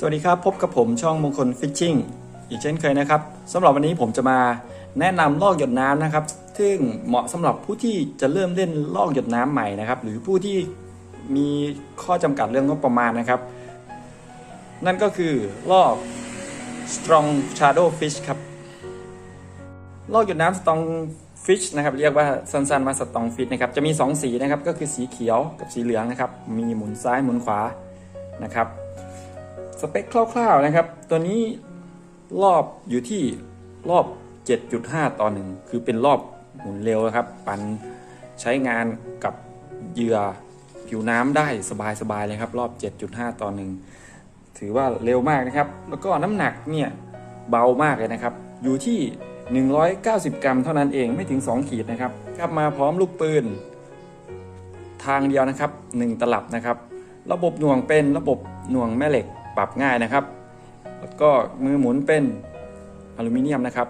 สวัสดีครับ พบกับผมช่องมงคลฟิชชิ่งอีกเช่นเคยนะครับสำหรับวันนี้ผมจะมาแนะนำลอกหยดน้ำนะครับ ซึ่งเหมาะสำหรับผู้ที่จะเริ่มเล่นลอกหยดน้ำใหม่นะครับ หรือผู้ที่มีข้อจำกัดเรื่องงบประมาณนะครับ นั่นก็คือลอก strong shadow fish ครับลอกหยดน้ำ strong fish นะครับเรียกว่าสั้นๆว่า strong fish นะครับจะมี 2 สีนะครับก็คือสีเขียวกับสีเหลืองนะครับ มีหมุนซ้ายหมุนขวานะครับ สเปคคร่าวๆนะครับ ตัวนี้รอบอยู่ที่รอบ 7.5 ต่อหนึ่งคือเป็นรอบหมุนเร็วนะครับ ปันใช้งานกับเหยื่อผิวน้ำได้สบายๆเลยครับ รอบ 7.5 ต่อหนึ่งถือว่าเร็วมากนะครับ แล้วก็น้ำหนักเนี่ยเบามากเลยนะครับ อยู่ที่ 190 กรัมเท่านั้นเองไม่ถึง 2 ขีดนะครับครับมาพร้อมลูกปืน ทางเดียวนะครับ 1 ตลับนะครับ ระบบหน่วงเป็นระบบหน่วงแม่เหล็ก ปรับง่ายนะครับ แล้วก็มือหมุนเป็นอลูมิเนียมนะครับ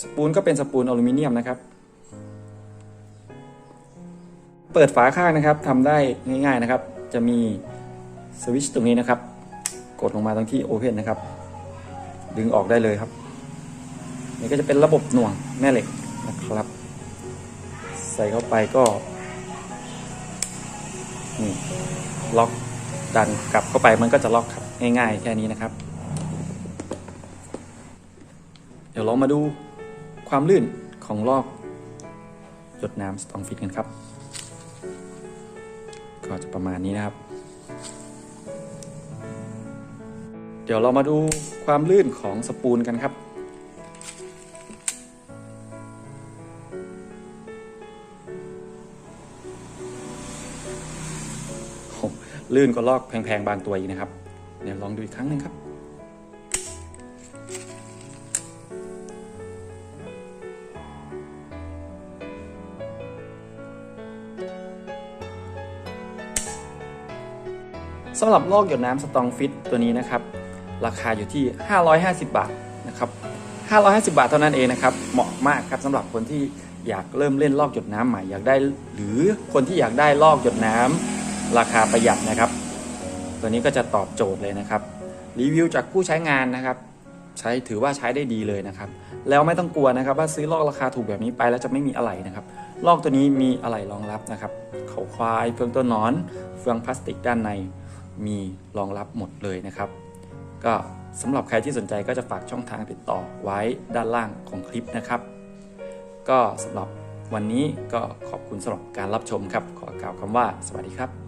สปูลก็เป็นสปูลอลูมิเนียมนะครับ เปิดฝาข้างนะครับทำได้ง่ายๆนะครับ จะมีสวิตช์ตรงนี้นะครับ กดลงมาตรงที่โอเพนนะครับ ดึงออกได้เลยครับ นี่ก็จะเป็นระบบหน่วงแม่เหล็กนะครับ ใส่เข้าไปก็ นี่ล็อกดันกลับเข้าไปมันก็จะล็อกครับง่ายๆแค่นี้นะครับ เดี๋ยวเรามาดูความลื่นของลอกหยดน้ำสตองฟิตกันครับ ก็จะประมาณนี้นะครับ เดี๋ยวเรามาดูความลื่นของสปูลกันครับ ลื่นก็ลอกแพงๆบางตัวอีกนะครับ เดี๋ยวลองดูอีกครั้งหนึ่งครับสำหรับลอกหยดน้ำสตองฟิตตัวนี้นะครับ ราคาอยู่ที่ 550 บาทนะครับ 550 บาทเท่านั้นเองนะครับ เหมาะมากครับสำหรับคนที่อยากเริ่มเล่นลอกหยดน้ำใหม่อยากได้ หรือคนที่อยากได้ลอกหยดน้ำ ราคาประหยัดนะครับ ตัวนี้ก็จะตอบโจทย์เลยนะครับ รีวิวจากผู้ใช้งานนะครับ ใช้ถือว่าใช้ได้ดีเลยนะครับ แล้วไม่ต้องกลัวนะครับ ว่าซื้อลอกราคาถูกแบบนี้ไปแล้วจะไม่มีอะไรนะครับลอกตัวนี้มีอะไรรองรับนะครับ เขาควายเฟืองตัวนอน เฟืองพลาสติกด้านในมีรองรับหมดเลยนะครับ ก็สำหรับใครที่สนใจก็จะฝากช่องทางติดต่อไว้ด้านล่างของคลิปนะครับ ก็สำหรับวันนี้ก็ขอบคุณสำหรับการรับชมครับ ขอกล่าวคำว่าสวัสดีครับ